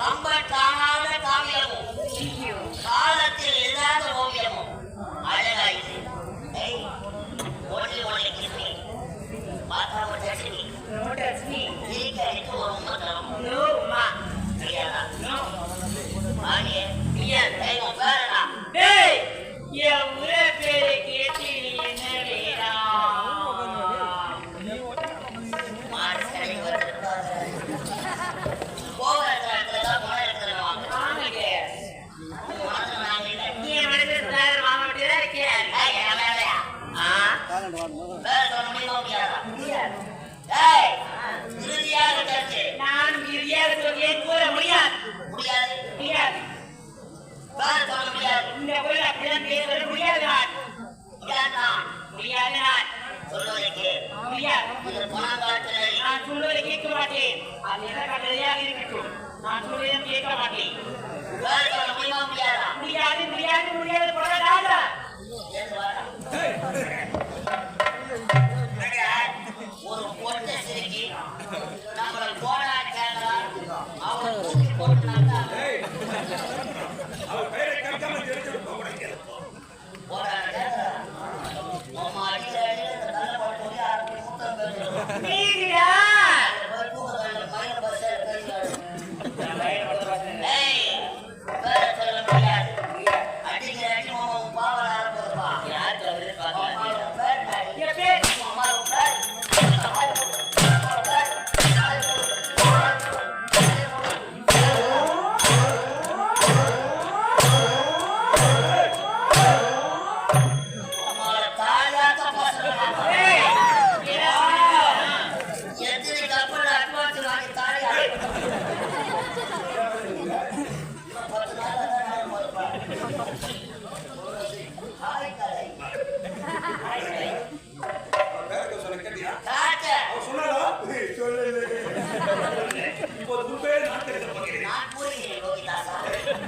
Come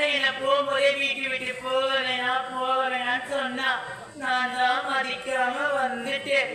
சண்டையில போகும்போதே வீட்டு விட்டு போக வேணாம் சொன்னா நான் தான் மதிக்காம வந்துட்டேன்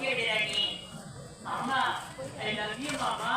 தூங்கி விடுறேன் அம்மா ஐ லவ் யூ மாமா.